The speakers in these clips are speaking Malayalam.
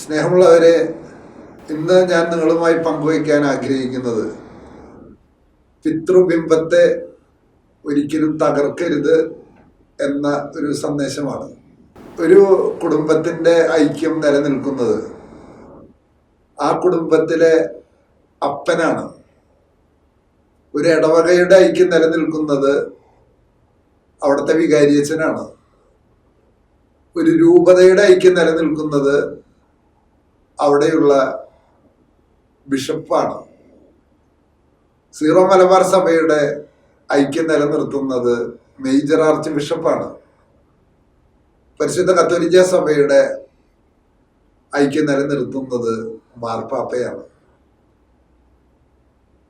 സ്നേഹമുള്ളവരെ ഇന്ന് ഞാൻ നിങ്ങളുമായി പങ്കുവയ്ക്കാൻ ആഗ്രഹിക്കുന്നത് പിതൃബിംബത്തെ ഒരിക്കലും തകർക്കരുത് എന്ന ഒരു സന്ദേശമാണ്. ഒരു കുടുംബത്തിന്റെ ഐക്യം നിലനിൽക്കുന്നത് ആ കുടുംബത്തിലെ അപ്പനാണ്. ഒരു ഇടവകയുടെ ഐക്യം നിലനിൽക്കുന്നത് അവിടുത്തെ വികാരിയച്ഛനാണ്. ഒരു രൂപതയുടെ ഐക്യം നിലനിൽക്കുന്നത് അവിടെയുള്ള ബിഷപ്പാണ്. സീറോ മലബാർ സഭയുടെ ഐക്യം നിലനിർത്തുന്നത് മേജർ ആർച്ച് ബിഷപ്പാണ്. പരിശുദ്ധ കത്തോലിക്ക സഭയുടെ ഐക്യം നിലനിർത്തുന്നത് മാർപ്പാപ്പയാണ്.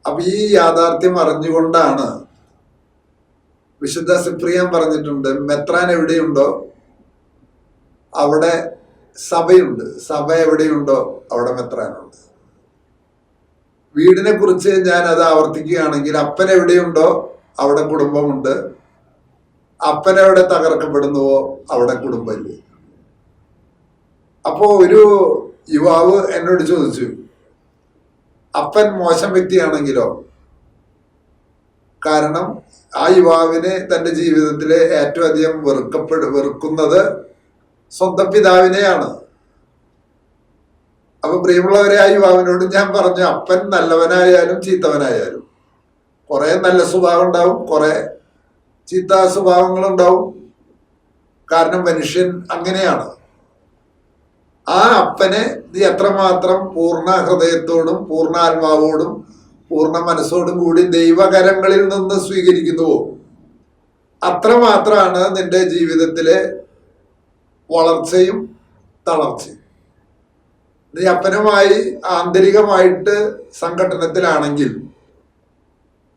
അപ്പൊ ഈ യാഥാർത്ഥ്യം അറിഞ്ഞുകൊണ്ടാണ് വിശുദ്ധ സിപ്രിയാൻ പറഞ്ഞിട്ടുണ്ട് മെത്രാൻ എവിടെയുണ്ടോ? അവിടെ സഭയുണ്ട്. സഭ എവിടെയുണ്ടോ? അവിടെ മെത്രാനുണ്ട് വീടിനെ കുറിച്ച് ഞാൻ അത് ആവർത്തിക്കുകയാണെങ്കിൽ അപ്പൻ എവിടെയുണ്ടോ? അവിടെ കുടുംബമുണ്ട്. അപ്പൻ എവിടെ തകർക്കപ്പെടുന്നുവോ? അവിടെ കുടുംബമില്ല? അപ്പോ ഒരു യുവാവ് എന്നോട് ചോദിച്ചു അപ്പൻ മോശം വ്യക്തിയാണെങ്കിലോ? കാരണം ആ യുവാവിനെ തന്റെ ജീവിതത്തിലെ ഏറ്റവും അധികം വെറുക്കപ്പെടു വെറുക്കുന്നത് സ്വന്തം പിതാവിനെയാണ്. അപ്പൊ പ്രിയമുള്ളവരെ ആ യുവാവിനോട് ഞാൻ പറഞ്ഞു അപ്പൻ നല്ലവനായാലും ചീത്തവനായാലും കുറെ നല്ല സ്വഭാവം ഉണ്ടാവും കുറെ ചീത്ത സ്വഭാവങ്ങളുണ്ടാവും കാരണം മനുഷ്യൻ അങ്ങനെയാണ്. ആ അപ്പനെ നീ എത്രമാത്രം പൂർണ ഹൃദയത്തോടും പൂർണ ആത്മാവോടും പൂർണ മനസ്സോടും കൂടി ദൈവകരങ്ങളിൽ നിന്ന് സ്വീകരിക്കുന്നുവോ? അത്രമാത്രമാണ് നിന്റെ ജീവിതത്തിലെ വളർച്ചയും തളർച്ചയും. അപ്പനുമായി ആന്തരികമായിട്ട് സംഘടനത്തിലാണെങ്കിൽ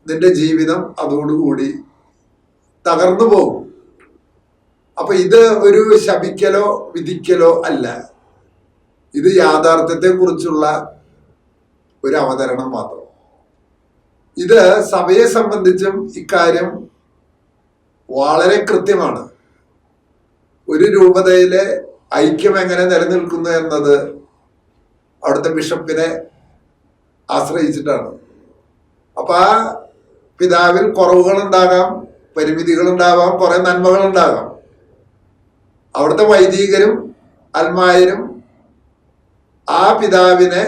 നിന്റെ ജീവിതം അതോടുകൂടി തകർന്നു പോകും. അപ്പൊ ഇത് ഒരു ശപിക്കലോ വിധിക്കലോ അല്ല. ഇത് യാഥാർത്ഥ്യത്തെ കുറിച്ചുള്ള ഒരു അവതരണം മാത്രം. ഇത് സഭയെ സംബന്ധിച്ചും ഇക്കാര്യം വളരെ കൃത്യമാണ്. ഒരു രൂപതയിലെ ഐക്യം എങ്ങനെ നിലനിൽക്കുന്നു എന്നത് അവിടുത്തെ ബിഷപ്പിനെ ആശ്രയിച്ചിട്ടാണ്. അപ്പൊ ആ പിതാവിൽ കുറവുകൾ ഉണ്ടാകാം പരിമിതികൾ ഉണ്ടാവാം കുറെ നന്മകൾ ഉണ്ടാകാം അവിടുത്തെ വൈദികരും അൽമായരും ആ പിതാവിനെ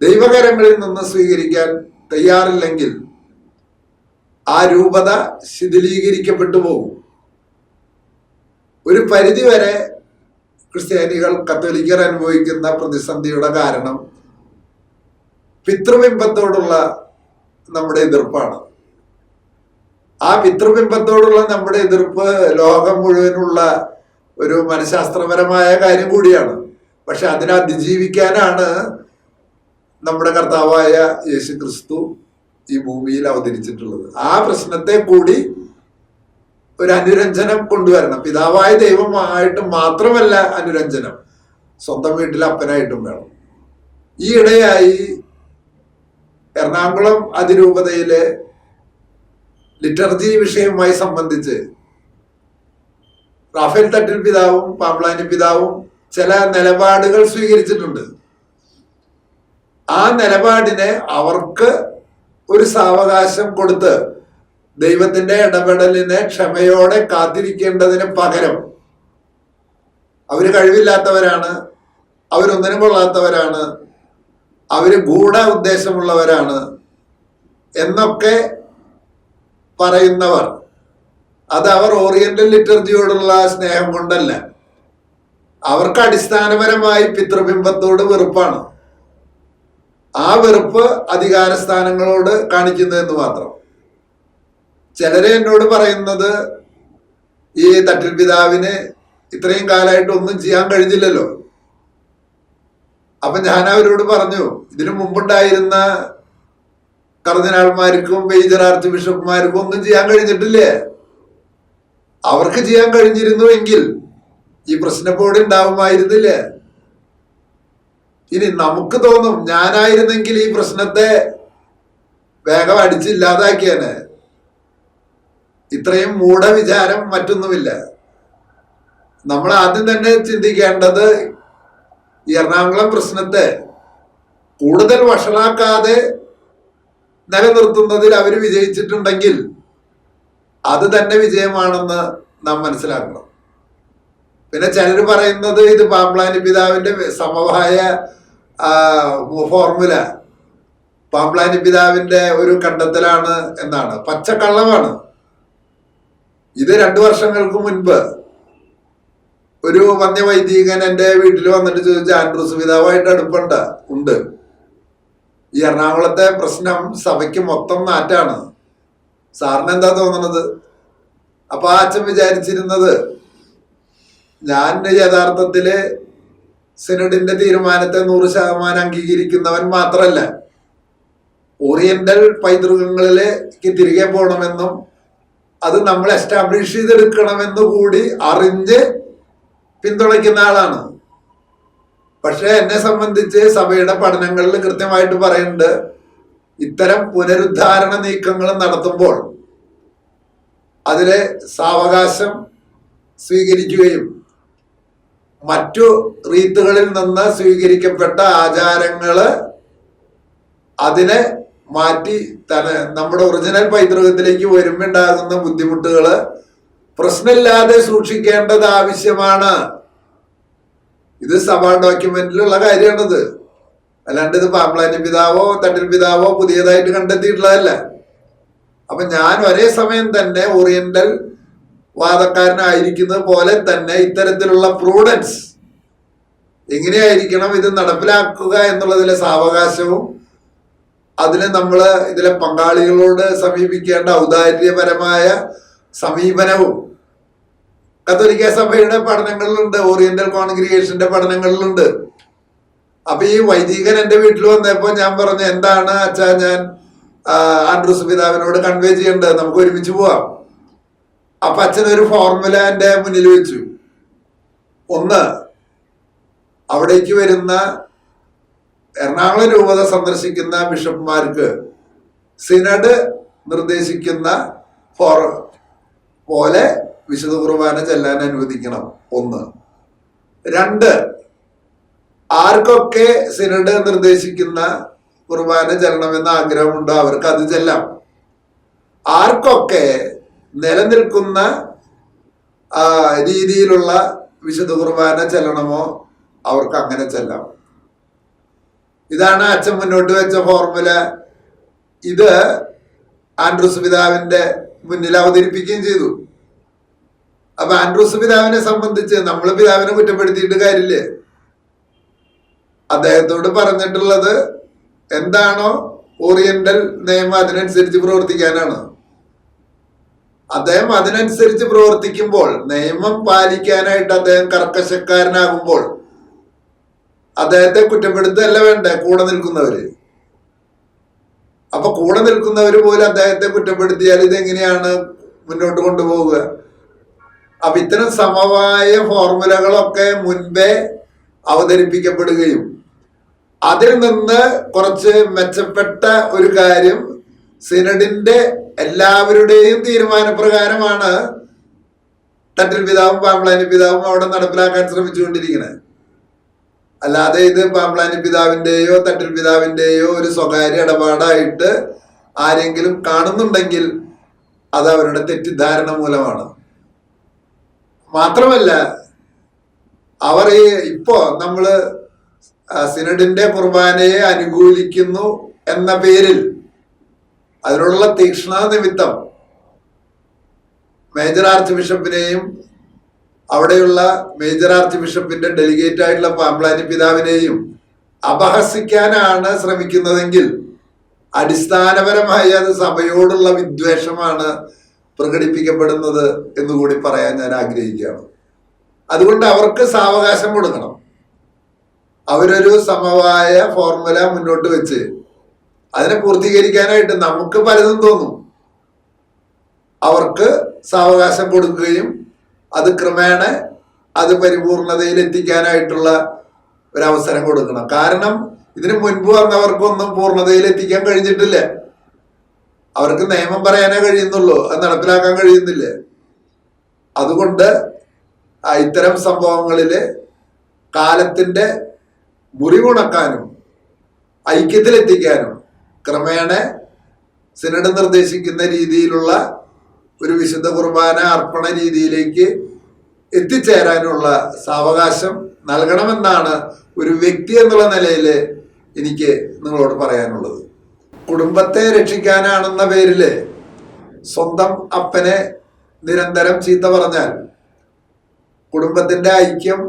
ദൈവകരങ്ങളിൽ നിന്ന് സ്വീകരിക്കാൻ തയ്യാറില്ലെങ്കിൽ ആ രൂപത ശിഥിലീകരിക്കപ്പെട്ടു പോകും. ഒരു പരിധിവരെ ക്രിസ്ത്യാനികൾ കത്തോലിക്കർ അനുഭവിക്കുന്ന പ്രതിസന്ധിയുടെ കാരണം പിതൃബിംബത്തോടുള്ള നമ്മുടെ എതിർപ്പാണ്. ആ പിതൃബിംബത്തോടുള്ള നമ്മുടെ എതിർപ്പ് ലോകം മുഴുവനുള്ള ഒരു മനഃശാസ്ത്രപരമായ കാര്യം കൂടിയാണ്. പക്ഷെ അതിനെ അതിജീവിക്കാനാണ് നമ്മുടെ കർത്താവായ യേശു ക്രിസ്തു ഈ ഭൂമിയിൽ അവതരിച്ചിട്ടുള്ളത്. ആ പ്രശ്നത്തെ കൂടി ഒരു അനുരഞ്ജനം കൊണ്ടുവരണം. പിതാവായ ദൈവമായിട്ട് മാത്രമല്ല അനുരഞ്ജനം. സ്വന്തം വീട്ടിൽ അപ്പനായിട്ടും വേണം. ഈ ഇടയായി എറണാകുളം അതിരൂപതയിലെ ലിറ്റർജി വിഷയവുമായി സംബന്ധിച്ച് റാഫേൽ തട്ടിൽ പിതാവും പാമ്പ്ലാനി പിതാവും ചില നിലപാടുകൾ സ്വീകരിച്ചിട്ടുണ്ട്. ആ നിലപാടിനെ അവർക്ക് ഒരു സാവകാശം കൊടുത്ത് ദൈവത്തിന്റെ ഇടപെടലിനെ ക്ഷമയോടെ കാത്തിരിക്കേണ്ടതിന് പകരം അവർ കഴിവില്ലാത്തവരാണ് അവരൊന്നിനും കൊള്ളാത്തവരാണ് അവർ ഗൂഢ ഉദ്ദേശമുള്ളവരാണ് എന്നൊക്കെ പറയുന്നവർ. അത് അവർ ഓറിയന്റൽ ലിറ്റർജിയോടുള്ള സ്നേഹം കൊണ്ടല്ല. അവർക്ക് അടിസ്ഥാനപരമായി പിതൃബിംബത്തോട് വെറുപ്പാണ്. ആ വെറുപ്പ് അധികാരസ്ഥാനങ്ങളോട് കാണിക്കുന്നു എന്ന് മാത്രം. ചിലരെ എന്നോട് പറയുന്നത് ഈ തട്ടിൽ പിതാവിന് ഇത്രയും കാലമായിട്ട് ഒന്നും ചെയ്യാൻ കഴിഞ്ഞില്ലല്ലോ. അപ്പൊ ഞാൻ അവരോട് പറഞ്ഞു ഇതിനു മുമ്പുണ്ടായിരുന്ന കർദിനാൾമാർക്കും മേജർ ആർച്ച് ബിഷപ്പുമാർക്കും ഒന്നും ചെയ്യാൻ കഴിഞ്ഞിട്ടില്ലേ? അവർക്ക് ചെയ്യാൻ കഴിഞ്ഞിരുന്നു എങ്കിൽ ഈ പ്രശ്നപ്പോടെ ഉണ്ടാവുമായിരുന്നില്ലേ? ഇനി നമുക്ക് തോന്നും ഞാനായിരുന്നെങ്കിൽ ഈ പ്രശ്നത്തെ വേഗം അടിച്ചില്ലാതാക്കിയേനെ ഇത്രയും മൂഢവിചാരം മറ്റൊന്നുമില്ല. നമ്മൾ ആദ്യം തന്നെ ചിന്തിക്കേണ്ടത് ഈ എറണാകുളം പ്രശ്നത്തെ കൂടുതൽ വഷളാക്കാതെ നിലനിർത്തുന്നതിൽ അവർ വിജയിച്ചിട്ടുണ്ടെങ്കിൽ അത് തന്നെ വിജയമാണെന്ന് നാം മനസ്സിലാക്കണം. പിന്നെ ചിലർ പറയുന്നത് ഇത് പാമ്പ്ലാനി പിതാവിന്റെ സമവായ ഫോർമുല. പാമ്പ്ലാനി പിതാവിന്റെ ഒരു കണ്ടെത്തലാണ് എന്നാണ്. പച്ചക്കള്ളമാണ്. ഇത് രണ്ടു വർഷങ്ങൾക്ക് മുൻപ് ഒരു വന്യവൈദികൻ എന്റെ വീട്ടിൽ വന്നിട്ട് ചോദിച്ച ആൻഡ്രൂസ് പിതാവായിട്ട് അടുപ്പുണ്ട്. ഉണ്ട്. ഈ എറണാകുളത്തെ പ്രശ്നം സഭയ്ക്ക് മൊത്തം നാറ്റാണ്. സാറിന് എന്താ തോന്നണത്? അപ്പൊ ആ അച്ഛൻ വിചാരിച്ചിരുന്നത് ഞാൻ യഥാർത്ഥത്തിൽ സിനഡിന്റെ തീരുമാനത്തെ നൂറ് ശതമാനം അംഗീകരിക്കുന്നവൻ മാത്രല്ല ഓറിയന്റൽ പൈതൃകങ്ങളിലേക്ക് തിരികെ പോകണമെന്നും അത് നമ്മൾ എസ്റ്റാബ്ലിഷ് ചെയ്തെടുക്കണമെന്ന് കൂടി അറിഞ്ഞ് പിന്തുണയ്ക്കുന്ന ആളാണ്. പക്ഷെ എന്നെ സംബന്ധിച്ച് സഭയുടെ പഠനങ്ങളിൽ കൃത്യമായിട്ട് പറയുന്നുണ്ട് ഇത്തരം പുനരുദ്ധാരണ നീക്കങ്ങൾ നടത്തുമ്പോൾ അതിലെ സാവകാശം സ്വീകരിക്കുകയും മറ്റു റീത്തുകളിൽ നിന്ന് സ്വീകരിക്കപ്പെട്ട ആചാരങ്ങൾ അതിനെ മാറ്റി തന്നെ നമ്മുടെ ഒറിജിനൽ പൈതൃകത്തിലേക്ക് വരുമ്പോണ്ടാകുന്ന ബുദ്ധിമുട്ടുകൾ പ്രശ്നമില്ലാതെ സൂക്ഷിക്കേണ്ടത് ആവശ്യമാണ്. ഇത് സഭാ ഡോക്യുമെന്റിലുള്ള കാര്യമാണിത്. അല്ലാണ്ട് ഇത് പാമ്പ്ലാനി പിതാവോ തട്ടിൽ പിതാവോ പുതിയതായിട്ട് കണ്ടെത്തിയിട്ടുള്ളതല്ല. അപ്പൊ ഞാൻ ഒരേ സമയം തന്നെ ഓറിയന്റൽ വാദക്കാരനായിരിക്കുന്നത് പോലെ തന്നെ ഇത്തരത്തിലുള്ള പ്രൂഡൻസ് എങ്ങനെയായിരിക്കണം ഇത് നടപ്പിലാക്കുക എന്നുള്ളതിലെ സാവകാശവും അതിന് നമ്മൾ ഇതിലെ പങ്കാളികളോട് സമീപിക്കേണ്ട ഔദാര്യപരമായ സമീപനവും കത്തോലിക്ക സഭയുടെ പഠനങ്ങളിലുണ്ട് ഓറിയന്റൽ കോൺഗ്രിഗേഷന്റെ പഠനങ്ങളിലുണ്ട്. അപ്പൊ ഈ വൈദികൻ എന്റെ വീട്ടിൽ വന്നപ്പോ ഞാൻ പറഞ്ഞു എന്താണ് അച്ഛാ ഞാൻ ആൻഡ്രൂസ് പിതാവിനോട് കൺവേ ചെയ്യേണ്ടത്? നമുക്ക് ഒരുമിച്ച് പോവാം. അപ്പൊ അച്ഛൻ ഒരു ഫോർമുല എന്റെ മുന്നിൽ വെച്ചു. ഒന്ന് അവിടേക്ക് വരുന്ന എറണാകുളം രൂപത സന്ദർശിക്കുന്ന ബിഷപ്പ്മാർക്ക് സിനഡ് നിർദ്ദേശിക്കുന്ന ഫോർ പോലെ വിശുദ്ധ കുർബാന ചെല്ലാൻ അനുവദിക്കണം. ഒന്ന്. രണ്ട്. ആർക്കൊക്കെ സിനഡ് നിർദ്ദേശിക്കുന്ന കുർബാന ചെല്ലണമെന്ന് ആഗ്രഹമുണ്ടോ? അവർക്ക് അത് ചെല്ലാം. ആർക്കൊക്കെ നിലനിൽക്കുന്ന രീതിയിലുള്ള വിശുദ്ധ കുർബാന ചെല്ലണമോ? അവർക്ക് അങ്ങനെ ചെല്ലാം. ഇതാണ് അച്ഛൻ മുന്നോട്ട് വെച്ച ഫോർമുല ഇത് ആൻഡ്രൂസ് പിതാവിന്റെ മുന്നിൽ അവതരിപ്പിക്കുകയും ചെയ്തു. അപ്പൊ ആൻഡ്രൂസ് പിതാവിനെ സംബന്ധിച്ച് നമ്മൾ പിതാവിനെ കുറ്റപ്പെടുത്തിയിട്ട് കാര്യമില്ലേ? അദ്ദേഹത്തോട് പറഞ്ഞിട്ടുള്ളത് എന്താണോ ഓറിയന്റൽ നിയമം അതിനനുസരിച്ച് പ്രവർത്തിക്കാനാണ്. അദ്ദേഹം അതിനനുസരിച്ച് പ്രവർത്തിക്കുമ്പോൾ നിയമം പാലിക്കാനായിട്ട് അദ്ദേഹം കർക്കശക്കാരനാകുമ്പോൾ അദ്ദേഹത്തെ കുറ്റപ്പെടുത്തുകയല്ല വേണ്ടേ? കൂടെ നിൽക്കുന്നവര്. അപ്പൊ കൂടെ നിൽക്കുന്നവര് പോലും അദ്ദേഹത്തെ കുറ്റപ്പെടുത്തിയാൽ ഇതെങ്ങനെയാണ് മുന്നോട്ട് കൊണ്ടുപോവുക? അപ്പൊ ഇത്തരം സമവായ ഫോർമുലകളൊക്കെ മുൻപേ അവതരിപ്പിക്കപ്പെടുകയും അതിൽ നിന്ന് കുറച്ച് മെച്ചപ്പെട്ട ഒരു കാര്യം സിനഡിന്റെ എല്ലാവരുടെയും തീരുമാനപ്രകാരമാണ് തട്ടിൽ പിതാവും പാമ്പളാനി പിതാവും അവിടെ നടപ്പിലാക്കാൻ ശ്രമിച്ചുകൊണ്ടിരിക്കുന്നത്. അല്ലാതെ ഇത് പാമ്പ്ലാനി പിതാവിന്റെയോ തട്ടിൽ പിതാവിന്റെയോ ഒരു സ്വകാര്യ ഇടപാടായിട്ട് ആരെങ്കിലും കാണുന്നുണ്ടെങ്കിൽ അത് അവരുടെ തെറ്റിദ്ധാരണ മൂലമാണ്. മാത്രമല്ല അവർ ഈ ഇപ്പോ നമ്മൾ സിനഡിന്റെ കുർബാനയെ അനുകൂലിക്കുന്നു എന്ന പേരിൽ അതിനുള്ള തീക്ഷ്ണ നിമിത്തം മേജർ ആർച്ച് ബിഷപ്പിനെയും അവിടെയുള്ള മേജർ ആർച്ച് ബിഷപ്പിന്റെ ഡെലിഗേറ്റ് ആയിട്ടുള്ള പാമ്പ്ലാനി പിതാവിനെയും അപഹസിക്കാനാണ് ശ്രമിക്കുന്നതെങ്കിൽ അടിസ്ഥാനപരമായി അത് സഭയോടുള്ള വിദ്വേഷമാണ് പ്രകടിപ്പിക്കപ്പെടുന്നത് എന്നുകൂടി പറയാൻ ഞാൻ ആഗ്രഹിക്കുകയാണ്. അതുകൊണ്ട് അവർക്ക് സാവകാശം കൊടുക്കണം. അവരൊരു സമവായ ഫോർമുല മുന്നോട്ട് വെച്ച് അതിനെ പൂർത്തീകരിക്കാനായിട്ട് നമുക്ക് പലതും തോന്നും. അവർക്ക് സാവകാശം കൊടുക്കുകയും അത് ക്രമേണ അത് പരിപൂർണതയിൽ എത്തിക്കാനായിട്ടുള്ള ഒരു അവസരം കൊടുക്കണം. കാരണം ഇതിനു മുൻപ് വന്നവർക്കൊന്നും പൂർണതയിൽ എത്തിക്കാൻ കഴിഞ്ഞിട്ടില്ല. അവർക്ക് നിയമം പറയാനേ കഴിയുന്നുള്ളൂ. അത് നടപ്പിലാക്കാൻ കഴിയുന്നില്ല. അതുകൊണ്ട് ഇത്തരം സംഭവങ്ങളിൽ കാലത്തിന്റെ മുറിവുണക്കാനും ഐക്യത്തിലെത്തിക്കാനും ക്രമേണ സിനഡ് നിർദ്ദേശിക്കുന്ന രീതിയിലുള്ള ഒരു വിശുദ്ധ കുർബാന അർപ്പണ രീതിയിലേക്ക് എത്തിച്ചേരാനുള്ള സാവകാശം നൽകണമെന്നാണ് ഒരു വ്യക്തി എന്നുള്ള നിലയിൽ എനിക്ക് നിങ്ങളോട് പറയാനുള്ളത്. കുടുംബത്തെ രക്ഷിക്കാനാണെന്ന പേരിൽ സ്വന്തം അപ്പനെ നിരന്തരം ചീത്ത പറഞ്ഞാൽ കുടുംബത്തിന്റെ ഐക്യം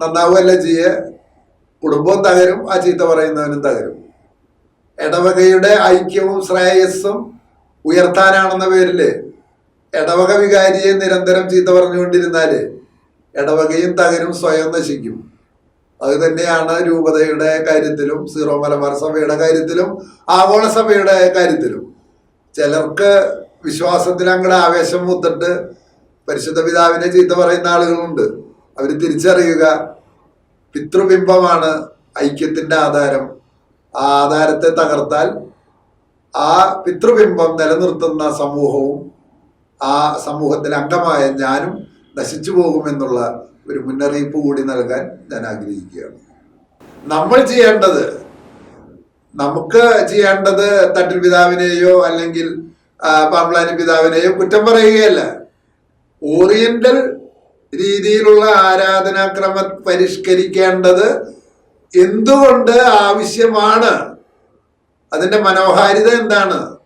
നന്നാവുകയല്ല ചെയ്യ കുടുംബവും തകരും ആ ചീത്ത പറയുന്നവനും തകരും. ഇടവകയുടെ ഐക്യവും ശ്രേയസ്സും ഉയർത്താനാണെന്ന പേരിൽ ഇടവക വികാരിയെ നിരന്തരം ചീത്ത പറഞ്ഞുകൊണ്ടിരുന്നാൽ ഇടവകയും തകരും സ്വയം നശിക്കും. അത് തന്നെയാണ് രൂപതയുടെ കാര്യത്തിലും സീറോ മലബാർ സഭയുടെ കാര്യത്തിലും ആഗോള സഭയുടെ കാര്യത്തിലും. ചിലർക്ക് വിശ്വാസത്തിൽ അങ്ങടെ ആവേശം മുത്തിട്ട് പരിശുദ്ധ പിതാവിനെ ചീത്ത പറയുന്ന ആളുകളുണ്ട്. അവർ തിരിച്ചറിയുക പിതൃബിംബമാണ് ഐക്യത്തിന്റെ ആധാരം. ആ ആധാരത്തെ തകർത്താൽ ആ പിതൃബിംബം നിലനിർത്തുന്ന സമൂഹവും ആ സമൂഹത്തിലെ അംഗമായ ഞാനും നശിച്ചു പോകുമെന്നുള്ള ഒരു മുന്നറിയിപ്പ് കൂടി നൽകാൻ ഞാൻ ആഗ്രഹിക്കുകയാണ്. നമ്മൾ ചെയ്യേണ്ടത് നമുക്ക് ചെയ്യേണ്ടത് തട്ടിൽ പിതാവിനെയോ അല്ലെങ്കിൽ പാമ്പളാനി പിതാവിനെയോ കുറ്റം പറയുകയല്ല. ഓറിയന്റൽ രീതിയിലുള്ള ആരാധനാക്രമ പരിഷ്കരിക്കേണ്ടത് എന്തുകൊണ്ട് ആവശ്യമാണ്? അതിന്റെ മനോഹാരിത എന്താണ്?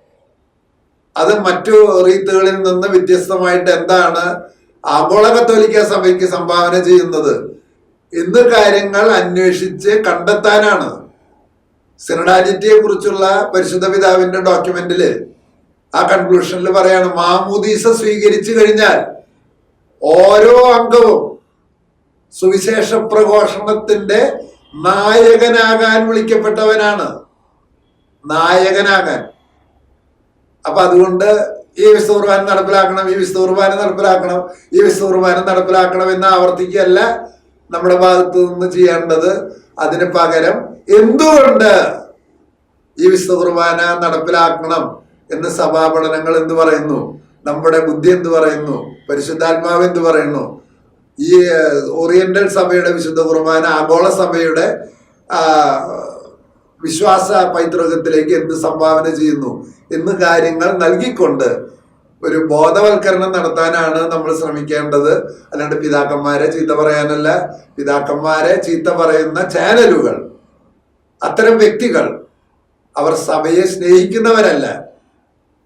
അത് മറ്റു റീത്തുകളിൽ നിന്ന് വ്യത്യസ്തമായിട്ട് എന്താണ് ആഗോള കത്തോലിക്ക സഭയ്ക്ക് സംഭാവന ചെയ്യുന്നത്? ഇന്ന് കാര്യങ്ങൾ അന്വേഷിച്ച് കണ്ടെത്താനാണ്. സിനഡാലിറ്റിയെ കുറിച്ചുള്ള പരിശുദ്ധ പിതാവിന്റെ ഡോക്യുമെന്റിൽ ആ കൺക്ലൂഷനിൽ പറയാണ് മാമൂദീസ സ്വീകരിച്ചു കഴിഞ്ഞാൽ ഓരോ അംഗവും സുവിശേഷ പ്രഘോഷണത്തിന്റെ നായകനാകാൻ വിളിക്കപ്പെട്ടവനാണ്. നായകനാകാൻ. അപ്പൊ അതുകൊണ്ട് ഈ വിശുദ്ധ കുർബാന നടപ്പിലാക്കണം ഈ വിശുദ്ധ കുർബാന നടപ്പിലാക്കണം ഈ വിശുദ്ധ കുർബാന നടപ്പിലാക്കണം എന്ന് ആവർത്തിക്കുകയല്ല നമ്മുടെ ഭാഗത്തു നിന്ന് ചെയ്യേണ്ടത് അതിന് പകരം എന്തുകൊണ്ട് ഈ വിശുദ്ധ കുർബാന നടപ്പിലാക്കണം എന്ന് സഭാപഠനങ്ങൾ എന്ത് പറയുന്നു? നമ്മുടെ ബുദ്ധി എന്ത് പറയുന്നു? പരിശുദ്ധാത്മാവ് എന്ത് പറയുന്നു? ഈ ഓറിയന്റൽ സഭയുടെ വിശുദ്ധ കുർബാന ആഗോള സഭയുടെ വിശ്വാസ പൈതൃകത്തിലേക്ക് എന്ത് സംഭാവന ചെയ്യുന്നു? എന്ന് കാര്യങ്ങൾ നൽകിക്കൊണ്ട് ഒരു ബോധവൽക്കരണം നടത്താനാണ് നമ്മൾ ശ്രമിക്കേണ്ടത്. അല്ലാണ്ട് പിതാക്കന്മാരെ ചീത്ത പറയാനല്ല. പിതാക്കന്മാരെ ചീത്ത പറയുന്ന ചാനലുകൾ അത്തരം വ്യക്തികൾ അവർ സഭയെ സ്നേഹിക്കുന്നവരല്ല.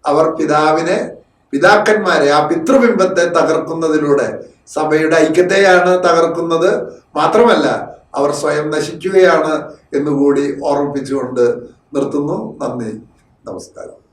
അവർ പിതാവിനെ പിതാക്കന്മാരെ ആ പിതൃബിംബത്തെ തകർക്കുന്നതിലൂടെ സഭയുടെ ഐക്യത്തെയാണ് തകർക്കുന്നത്. മാത്രമല്ല അവർ സ്വയം നശിക്കുകയാണ് എന്നുകൂടി ഓർമ്മിപ്പിച്ചുകൊണ്ട് നിർത്തുന്നു. നന്ദി. നമസ്കാരം.